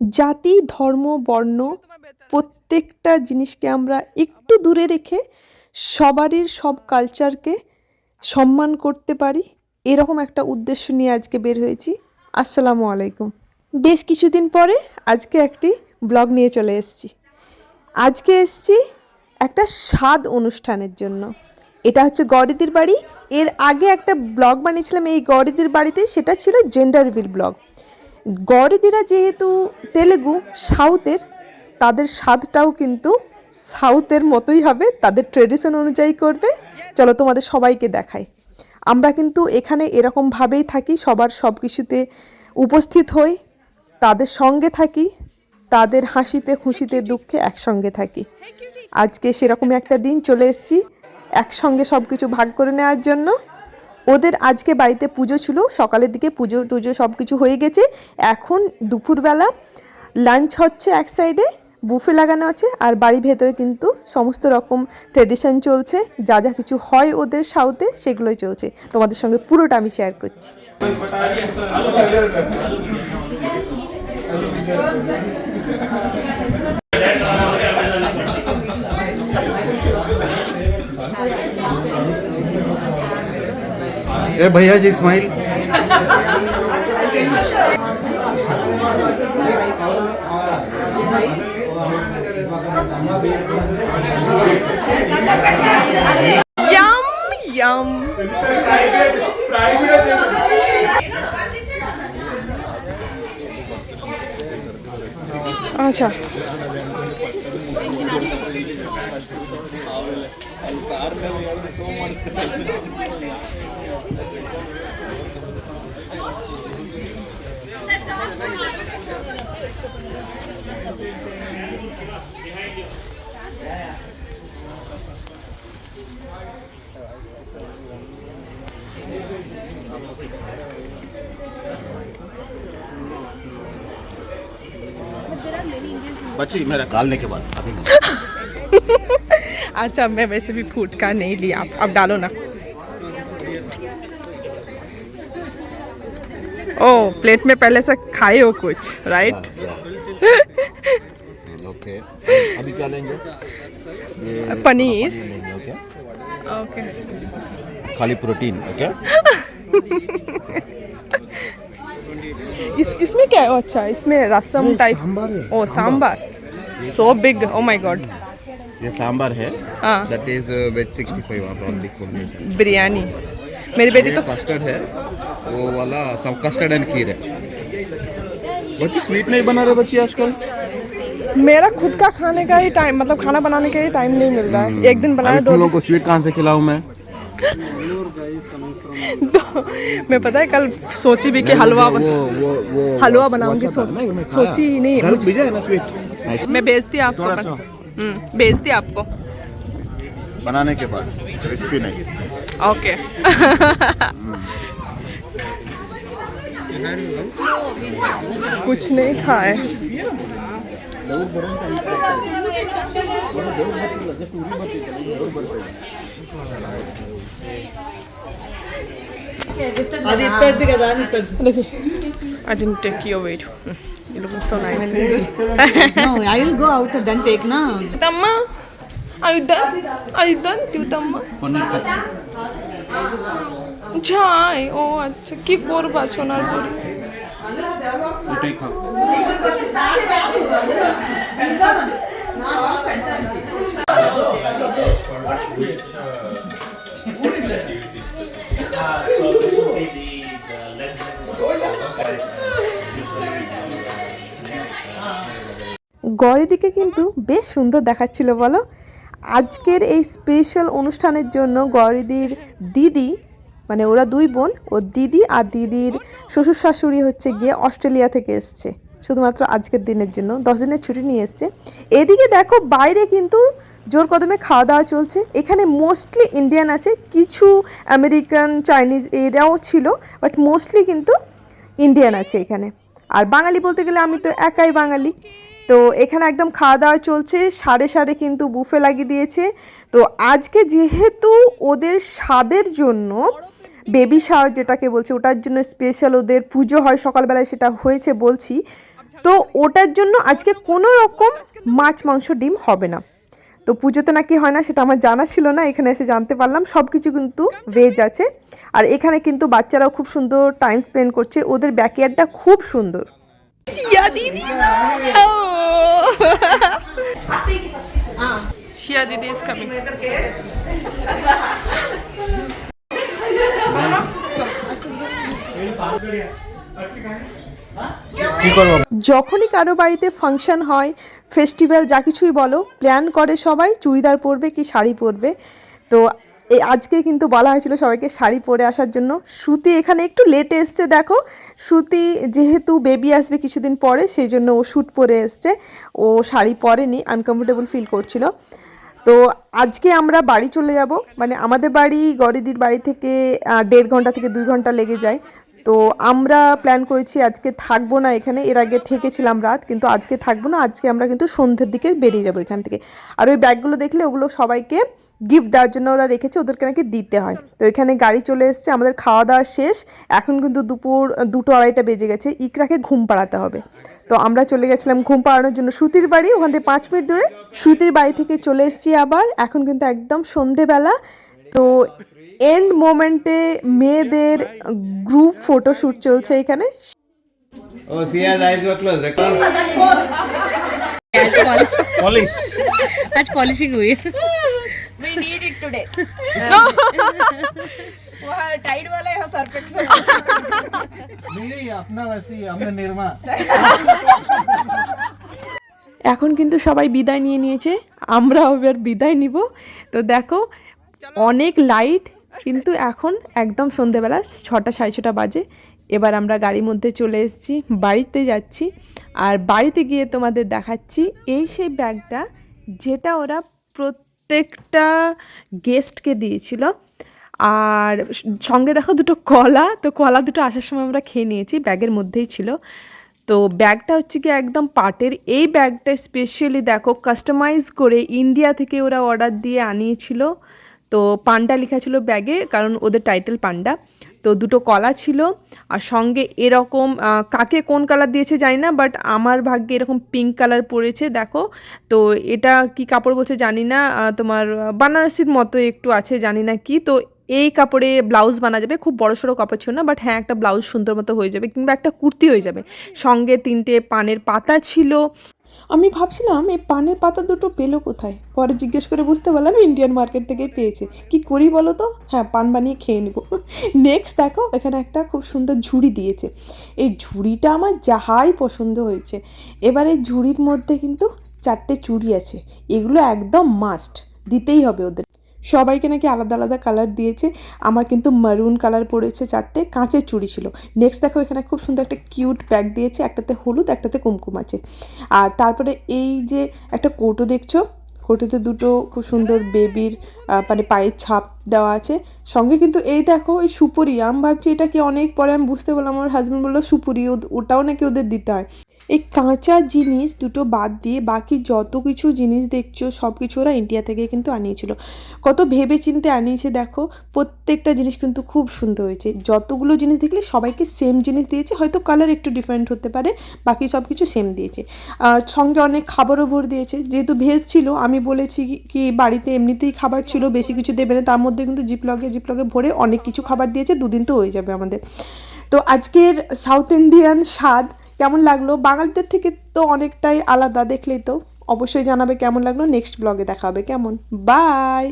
জাতি, ধর্ম, বর্ণ প্রত্যেকটা জিনিসকে আমরা একটু দূরে রেখে সবারই সব কালচারকে সম্মান করতে পারি। এরকম একটা উদ্দেশ্য নিয়ে আজকে বের হয়েছি। আসসালামু আলাইকুম। বেশ কিছুদিন পরে আজকে একটি ব্লগ নিয়ে চলে এসেছি। আজকে এসেছি একটা স্বাদ অনুষ্ঠানের জন্য। এটা হচ্ছে গরিদির বাড়ি। এর আগে একটা ব্লগ বানিয়েছিলাম। এই গরিদির বাড়িতে সেটা ছিল জেন্ডার রিভিল ব্লগ গরিদিরা যেহেতু তেলেগু, সাউথের, তাদের স্বাদটাও কিন্তু সাউথের মতোই হবে, তাদের ট্রেডিশন অনুযায়ী করবে। চলো তোমাদের সবাইকে দেখাই। আমরা কিন্তু এখানে এরকমভাবেই থাকি, সবার সব কিছুতে উপস্থিত হই, তাদের সঙ্গে থাকি, তাদের হাসিতে, খুশিতে, দুঃখে একসঙ্গে থাকি। আজকে সেরকম একটা দিন চলে এসেছি, একসঙ্গে সব কিছু ভাগ করে নেওয়ার জন্য। ওদের আজকে বাড়িতে পুজো ছিল, সকালের দিকে পুজো টুজো সব কিছু হয়ে গেছে। এখন দুপুরবেলা লাঞ্চ হচ্ছে এক সাইডে বুফে লাগানো আছে, আর বাড়ির ভেতরে কিন্তু সমস্ত রকম ট্রেডিশন চলছে। যা যা কিছু হয় ওদের সাউথে সেগুলোই চলছে। তোমাদের সঙ্গে পুরোটা আমি শেয়ার করছি। ए भैया जी स्माइल यम यम अच्छा। कार में बची मेरा डालने के बाद। अभी अच्छा मैं वैसे भी फूट का नहीं लिया। आप अब डालो ना। ओ प्लेट में पहले से खाए हो कुछ राइट ओके अभी क्या लेंगे? पनीर। ओके खाली प्रोटीन ओके इस इसमें क्या है? अच्छा इसमें rasam type oh sambar so big oh my god ये सांबर है। दैट इज़ वेज 65 आप ऑन द कॉम्बिनेशन बिरयानी। मेरी बेटी तो कस्टर्ड है। वो वाला सब कस्टर्ड एंड खीर है। बच्ची स्वीट नहीं बना रहे बच्ची आजकल? मेरा खुद का खाने का ही टाइम मतलब खाना बनाने का ही टाइम नहीं मिल रहा है। एक दिन बनाया दो लोग को स्वीट कहाँ से खिलाऊं मैं? तो मैं पता है कल सोची भी कि हलवा वो वो वो हलवा बनाऊँगी अच्छा नहीं, सोची नहीं, मुझे- मैं भेजती आपको थोड़ा सा। हम्म, भेजती आपको। बनाने के बाद क्रिस्पी नहीं। ओके कुछ नहीं खाए। అది ఇత్తది కదా అని తెలుసు I didn't take your weight. Hmm, You look so nice. no, I will go outside then take na. Tamma, are you done? Are you done, তুই তাম্মা? যাই ও আচ্ছা কি করবা সোনার পরে গড়েদিকে কিন্তু বেশ সুন্দর দেখাচ্ছিল বলো? আজকের এই স্পেশাল অনুষ্ঠানের জন্য গড়েদির দিদি মানে ওরা দুই বোন ও দিদি আর দিদির শ্বশুর শাশুড়ি হচ্ছে গিয়ে অস্ট্রেলিয়া থেকে এসছে। শুধুমাত্র আজকের দিনের জন্য দশ দিনের ছুটি নিয়ে এসছে। এদিকে দেখো বাইরে কিন্তু জোর কদমে খাওয়া দাওয়া চলছে। এখানে মোস্টলি ইন্ডিয়ান আছে কিছু আমেরিকান চাইনিজ এরাও ছিল বাট মোস্টলি কিন্তু ইন্ডিয়ান আছে এখানে। আর বাঙালি বলতে গেলে আমি তো একাই বাঙালি। তো এখানে একদম খাওয়া দাওয়া চলছে। সাড়ে সাড়ে কিন্তু বুফে লাগিয়ে দিয়েছে। তো আজকে যেহেতু ওদের স্বাদের জন্য বেবি শাওয়ার যেটাকে বলছে, ওটার জন্য স্পেশাল ওদের পুজো হয় সকালবেলায়, সেটা হয়েছে বলছি। তো ওটার জন্য আজকে কোনো রকম মাছ, মাংস, ডিম হবে না। তো পুজোতে নাকি হয় না, সেটা আমার জানা ছিল না, এখানে এসে জানতে পারলাম। সব কিছু কিন্তু ভেজ আছে। আর এখানে কিন্তু বাচ্চারাও খুব সুন্দর টাইম স্পেন্ড করছে। ওদের ব্যাকয়ার্ডটা খুব সুন্দর। সিয়া Shia Didi is coming. যখনই কারও বাড়িতে ফাংশন হয়, ফেস্টিভ্যাল, যা কিছুই বলো, প্ল্যান করে সবাই, চুড়িদার পরবে কি শাড়ি পরবে তো আজকে কিন্তু বলা হয়েছিল সবাইকে শাড়ি পরে আসার জন্য। শ্রুতি এখানে একটু লেটে এসছে, দেখো। শ্রুতি যেহেতু বেবি আসবে কিছুদিন পরে, সেই জন্য ও শ্যুট পরে এসছে। ও শাড়ি পরেনি আনকমফোর্টেবল ফিল করছিল। তো আজকে আমরা বাড়ি চলে যাব। মানে আমাদের বাড়ি গরিদির বাড়ি থেকে দেড় ঘণ্টা থেকে দুই ঘণ্টা লেগে যায়। তো আমরা প্ল্যান করেছি আজকে থাকব না এখানে। এর আগে থেকেছিলাম রাত, কিন্তু আজকে থাকব না। আজকে আমরা কিন্তু সন্ধ্যের দিকে বেরিয়ে যাব এখান থেকে। আর ওই ব্যাগগুলো দেখলে ওগুলো সবাইকে গিফট দেওয়ার জন্য ওরা রেখেছে, ওদেরকে নাকি দিতে হয়। তো এখানে গাড়ি চলে এসছে, আমাদের খাওয়া দাওয়া শেষ। এখন কিন্তু দুপুর দুটো আড়াইটা বেজে গেছে। ইকরাকে ঘুম পাড়াতে হবে। তো আমরা চলে গেছিলাম ঘুম পাড়ানোর জন্য শ্রুতির বাড়ি। ওখান থেকে পাঁচ মিনিট দূরে শ্রুতির বাড়ি থেকে চলে এসেছি আবার। এখন কিন্তু একদম সন্ধেবেলা। তো এন্ড মোমেন্টে মেয়েদের গ্রুপ ফটোশ্যুট চলছে এখানে Oh, Sia's eyes were closed. Record. आज पॉलिश Polish. आज पॉलिशिंग हुई नहीं अपना वैसी हमने निर्मा এখন কিন্তু সবাই বিদায় নিয়ে নিয়েছে আমরাও এবার বিদায় নিব তো দেখো অনেক লাইট কিন্তু এখন একদম সন্ধেবেলা ছটা, সাড়ে ছটা বাজে। এবার আমরা গাড়ির মধ্যে চলে এসেছি, বাড়িতে যাচ্ছি। আর বাড়িতে গিয়ে তোমাদের দেখাচ্ছি, এই সেই ব্যাগটা যেটা ওরা প্রত্যেকটা গেস্টকে দিয়েছিল। আর সঙ্গে দেখো দুটো কলা, তো কলা দুটো আসার সময় আমরা খেয়ে নিয়েছি, ব্যাগের মধ্যেই ছিল। তো ব্যাগটা হচ্ছে কি একদম পাটের। এই ব্যাগটা স্পেশালি দেখো কাস্টমাইজ করে ইন্ডিয়া থেকে ওরা অর্ডার দিয়ে আনিয়েছিল। তো পান্ডা লেখা ছিল ব্যাগে, কারণ ওদের টাইটেল পান্ডা। তো দুটো কলা ছিল, আর সঙ্গে এরকম কাকে কোন কালার দিয়েছে জানি না বাট আমার ভাগ্যে এরকম পিঙ্ক কালার পড়েছে, দেখো। তো এটা কি কাপড় বলছে জানি না তোমার বানারসির মতো একটু আছে, জানি না কি। তো এই কাপড়ে ব্লাউজ বানা যাবে, খুব বড় সড়ো কাপড় ছিল না বাট হ্যাঁ একটা ব্লাউজ সুন্দর মতো হয়ে যাবে, কিংবা একটা কুর্তি হয়ে যাবে। সঙ্গে তিনটে পানের পাতা ছিল আমি ভাবছিলাম এই পানের পাতা দুটো পেল কোথায়? পরে জিজ্ঞেস করে বুঝতে পারলাম ইন্ডিয়ান মার্কেট থেকে পেয়েছে। কি করি বলো তো? হ্যাঁ পান বানিয়ে খেয়ে নেব। নেক্সট দেখো, এখানে একটা খুব সুন্দর ঝুড়ি দিয়েছে। এই ঝুড়িটা আমার যাহাই পছন্দ হয়েছে। এবার এই ঝুড়ির মধ্যে কিন্তু চারটে চুড়ি আছে। এগুলো একদম মাস্ট দিতেই হবে ওদের। সবাইকে নাকি আলাদা আলাদা কালার দিয়েছে। আমার কিন্তু মারুন কালার পড়েছে চারটে, কাঁচের চুড়ি ছিল। নেক্সট দেখো এখানে খুব সুন্দর একটা কিউট ব্যাগ দিয়েছে, একটাতে হলুদ, একটাতে কুমকুম আছে। আর তারপরে এই যে একটা কোটো দেখছ কোটোতে দুটো খুব সুন্দর বেবির মানে পায়ের ছাপ দেওয়া আছে। সঙ্গে কিন্তু এই দেখো, এই সুপুরি, আমি ভাবছি এটা কি অনেক পরে আমি বুঝতে পারলাম, আমার হাজব্যান্ড বলল সুপুরি ওটাও নাকি ওদের দিতে হয়। এই কাঁচা জিনিস দুটো বাদ দিয়ে বাকি যত কিছু জিনিস দেখছ, সব কিছু ওরা ইন্ডিয়া থেকে কিন্তু আনিয়েছিল। কত ভেবে চিন্তে আনিয়েছে দেখো, প্রত্যেকটা জিনিস কিন্তু খুব সুন্দর হয়েছে। যতগুলো জিনিস দেখলে সবাইকে সেম জিনিস দিয়েছে, হয়তো কালার একটু ডিফারেন্ট হতে পারে, বাকি সব কিছু সেম দিয়েছে। আর সঙ্গে অনেক খাবারও ভর দিয়েছে। যেহেতু ভেজ ছিল, আমি বলেছি কি- বাড়িতে এমনিতেই খাবার ছিল, বেশি কিছু দেবে না, তার মধ্যে কিন্তু জিপলগে জিপলগে ভরে অনেক কিছু খাবার দিয়েছে, দুদিন তো হয়ে যাবে আমাদের। তো আজকের সাউথ ইন্ডিয়ান স্বাদ কেমন লাগল? বাঙালিদের থেকে তো অনেকটাই আলাদা, দেখলেই তো। অবশ্যই জানাবে কেমন লাগল। নেক্সট ব্লগে দেখা হবে। কেমন? বাই